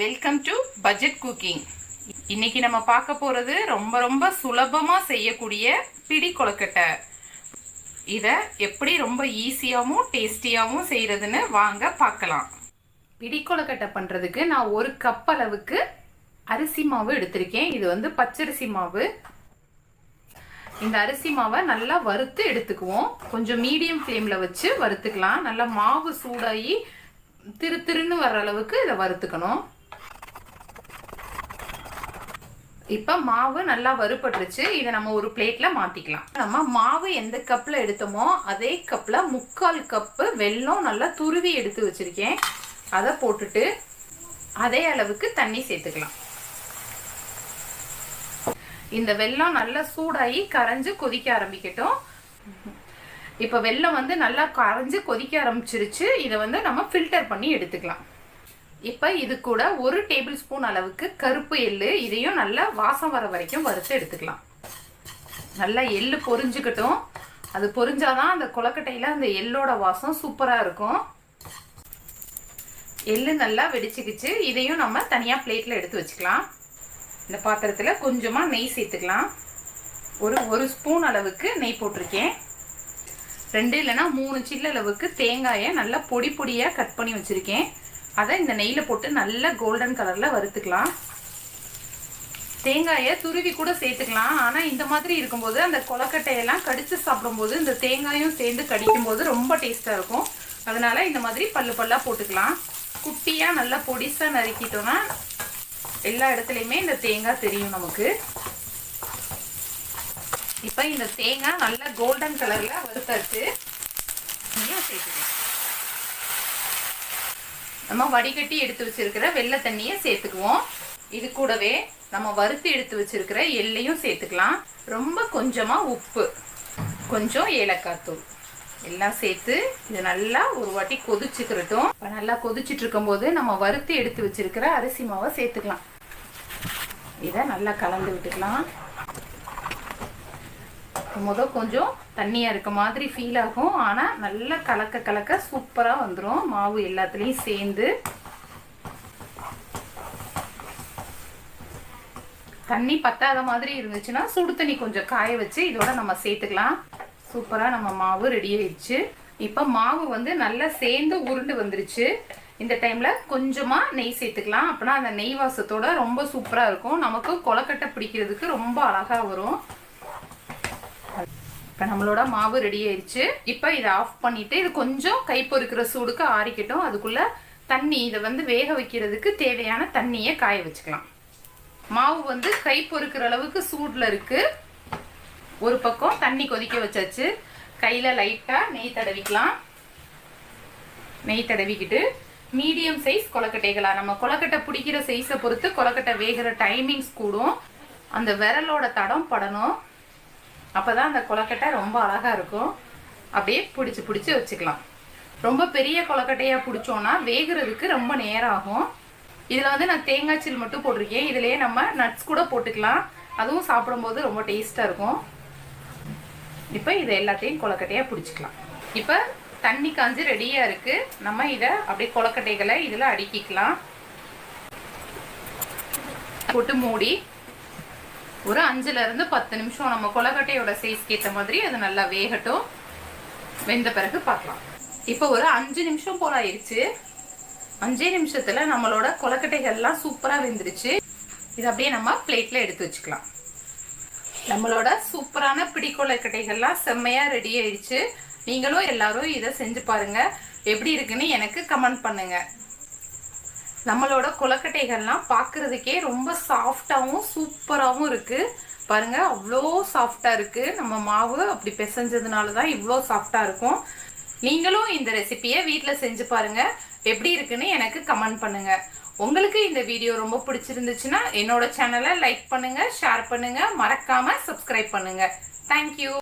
Welcome to budget cooking இன்னைக்கு நம்ம பார்க்க போகிறது ரொம்ப ரொம்ப சுலபமாக செய்யக்கூடிய பிடி கொலக்கட்டை இதை எப்படி ரொம்ப ஈஸியாகவும் டேஸ்டியாகவும் செய்கிறதுன்னு வாங்க பார்க்கலாம். பிடி கொலக்கட்டை பண்ணுறதுக்கு நான் ஒரு கப் அளவுக்கு அரிசி மாவு எடுத்திருக்கேன். இது வந்து பச்சரிசி மாவு. இந்த அரிசி மாவை நல்லா வறுத்து எடுத்துக்குவோம். கொஞ்சம் மீடியம் ஃப்ளேமில் வச்சு வறுத்துக்கலாம். நல்லா மாவு சூடாகி திரு திருன்னு வர்ற அளவுக்கு இதை வறுத்துக்கணும். இப்போ மாவு நல்லா வறுபட்டுருச்சு. இதை நம்ம ஒரு பிளேட்டில் மாற்றிக்கலாம் நம்ம மாவு எந்த கப்பில் எடுத்தோமோ அதே கப்பில் முக்கால் கப்பு வெல்லம் நல்லா துருவி எடுத்து வச்சுருக்கேன். அதை போட்டுட்டு அதே அளவுக்கு தண்ணி சேர்த்துக்கலாம். இந்த வெல்லம் நல்லா சூடாகி கரைஞ்சு கொதிக்க ஆரம்பிக்கட்டும். இப்போ வெல்லம் வந்து நல்லா கரைஞ்சு கொதிக்க ஆரம்பிச்சிருச்சு. இதை வந்து நம்ம ஃபில்டர் பண்ணி எடுத்துக்கலாம். இப்போ இது கூட ஒரு டேபிள் ஸ்பூன் அளவுக்கு கருப்பு எள்ளு இதையும் நல்லா வாசம் வர வரைக்கும் வறுத்து எடுத்துக்கலாம். நல்லா எள்ளு பொரிஞ்சுக்கட்டும். அது பொரிஞ்சாதான் அந்த கொலக்கட்டையில் அந்த எள்ளோட வாசம் சூப்பராக இருக்கும். எள்ளு நல்லா வெடிச்சுக்கிச்சு. இதையும் நம்ம தனியாக பிளேட்டில் எடுத்து வச்சுக்கலாம். இந்த பாத்திரத்தில் கொஞ்சமாக நெய் சேர்த்துக்கலாம். ஒரு ஒரு ஸ்பூன் அளவுக்கு நெய் போட்டிருக்கேன். ரெண்டு இல்லைன்னா மூணு சில்லு அளவுக்கு தேங்காயை நல்லா பொடி பொடியாக கட் பண்ணி வச்சுருக்கேன். அதை இந்த நெய்யில் போட்டு நல்லா கோல்டன் கலரில் வறுத்துக்கலாம். தேங்காயை துருவி கூட சேர்த்துக்கலாம். ஆனால் இந்த மாதிரி இருக்கும்போது அந்த கொலக்கட்டையெல்லாம் கடித்து சாப்பிடும்போது இந்த தேங்காயும் சேர்ந்து கடிக்கும் போது ரொம்ப டேஸ்ட்டாக இருக்கும். அதனால் இந்த மாதிரி பல்லு பல்லாக போட்டுக்கலாம். குட்டியாக நல்லா பொடிசாக நறுக்கிட்டோன்னா எல்லா இடத்துலையுமே இந்த தேங்காய் தெரியும் நமக்கு. இப்போ இந்த தேங்காய் நல்லா கோல்டன் கலரில் வறுத்தாச்சு. சேர்த்துக்கலாம். நம்ம வடிகட்டி எடுத்து வச்சிருக்கிற வெள்ளை தண்ணியை சேர்த்துக்குவோம். இது கூடவே நம்ம வறுத்து எடுத்து வச்சிருக்கிற எள்ளையும் சேர்த்துக்கலாம். ரொம்ப கொஞ்சமாக உப்பு கொஞ்சம் ஏலக்காய் தூள். எல்லாம் சேர்த்து இது நல்லா ஒரு வாட்டி கொதிச்சுக்கிறட்டும். இப்போ நல்லா கொதிச்சுட்டு இருக்கும்போது நம்ம வறுத்து எடுத்து வச்சிருக்கிற அரிசி மாவை சேர்த்துக்கலாம். இதை நல்லா கலந்து விட்டுக்கலாம். முத கொஞ்சம் தண்ணியாக இருக்க மாதிரி ஃபீல் ஆகும். ஆனால் நல்லா கலக்க கலக்க சூப்பராக வந்துடும் மாவு எல்லாத்துலேயும் சேர்ந்து. தண்ணி பத்தாத மாதிரி இருந்துச்சுன்னா சுடு தண்ணி கொஞ்சம் காய வச்சு இதோட நம்ம சேர்த்துக்கலாம். சூப்பராக நம்ம மாவு ரெடி ஆயிடுச்சு. இப்போ மாவு வந்து நல்லா சேர்ந்து உருண்டு வந்துருச்சு. இந்த டைமில் கொஞ்சமாக நெய் சேர்த்துக்கலாம். அப்படின்னா அந்த நெய் வாசத்தோட ரொம்ப சூப்பராக இருக்கும். நமக்கு கொலக்கட்டை பிடிக்கிறதுக்கு ரொம்ப அழகாக வரும். இப்போ நம்மளோட மாவு ரெடி ஆயிடுச்சு இப்போ இதை ஆஃப் பண்ணிட்டு இது கொஞ்சம் கை பொறுக்கிற சூடுக்கு ஆறிக்கட்டும். அதுக்குள்ள தண்ணி இதை வந்து வேக வைக்கிறதுக்கு தேவையான தண்ணியை காய வச்சுக்கலாம். மாவு வந்து கை பொறுக்கிற அளவுக்கு சூடில் இருக்கு. ஒரு பக்கம் தண்ணி கொதிக்க வச்சாச்சு. கையில் லைட்டாக நெய் தடவிக்கலாம். நெய் தடவிக்கிட்டு மீடியம் சைஸ் கொலக்கட்டைகளாக நம்ம கொலக்கட்டை பிடிக்கிற சைஸை பொறுத்து கொலக்கட்டை வேகிற டைமிங்ஸ் கூடும். அந்த விரலோட தடம் படணும். அப்போ தான் அந்த கொலக்கட்டை ரொம்ப அழகாக இருக்கும். அப்படியே பிடிச்சி பிடிச்சி வச்சுக்கலாம். ரொம்ப பெரிய கொலக்கட்டையாக பிடிச்சோன்னா வேகிறதுக்கு ரொம்ப நேரம் ஆகும் இதில் வந்து நான் தேங்காய் சில் மட்டும் போட்டிருக்கேன். இதுலேயே நம்ம நட்ஸ் கூட போட்டுக்கலாம். அதுவும் சாப்பிடும்போது ரொம்ப டேஸ்ட்டாக இருக்கும். இப்போ இதை எல்லாத்தையும் கொலக்கட்டையாக பிடிச்சிக்கலாம். இப்போ தண்ணி காஞ்சி ரெடியாக இருக்குது நம்ம இதை அப்படியே கொலக்கட்டைகளை இதில் அடுக்கிக்கலாம். போட்டு மூடி ஒரு அஞ்சுல இருந்து பத்து நிமிஷம் நம்ம கொலக்கட்டையோட சைஸ்க்கு ஏற்ற மாதிரி அது நல்லா வேகட்டும். வெந்த பிறகு பார்க்கலாம். இப்போ ஒரு அஞ்சு நிமிஷம் போல ஆயிடுச்சு. அஞ்சே நிமிஷத்துல நம்மளோட கொலக்கட்டைகள்லாம் சூப்பரா வெந்துருச்சு. இது அப்படியே நம்ம பிளேட்ல எடுத்து வச்சுக்கலாம். நம்மளோட சூப்பரான பிடி கொலக்கட்டைகள்லாம் செம்மையா ரெடி ஆயிடுச்சு. நீங்களும் எல்லாரும் இதை செஞ்சு பாருங்க. எப்படி இருக்குன்னு எனக்கு கமெண்ட் பண்ணுங்க. நம்மளோட கொலக்கட்டைகள்லாம் பார்க்குறதுக்கே ரொம்ப சாஃப்டாகவும் சூப்பராகவும் இருக்குது பாருங்க அவ்வளோ சாஃப்டாக இருக்குது நம்ம மாவு அப்படி பிசைஞ்சதுனால தான் இவ்வளோ சாஃப்டாக இருக்கும். நீங்களும் இந்த ரெசிபியை வீட்டில் செஞ்சு பாருங்கள் எப்படி இருக்குன்னு எனக்கு கமெண்ட் பண்ணுங்கள் உங்களுக்கு இந்த வீடியோ ரொம்ப பிடிச்சிருந்துச்சுன்னா என்னோட சேனலை லைக் பண்ணுங்கள் ஷேர் பண்ணுங்கள் மறக்காமல் சப்ஸ்கிரைப் பண்ணுங்கள் தேங்க்யூ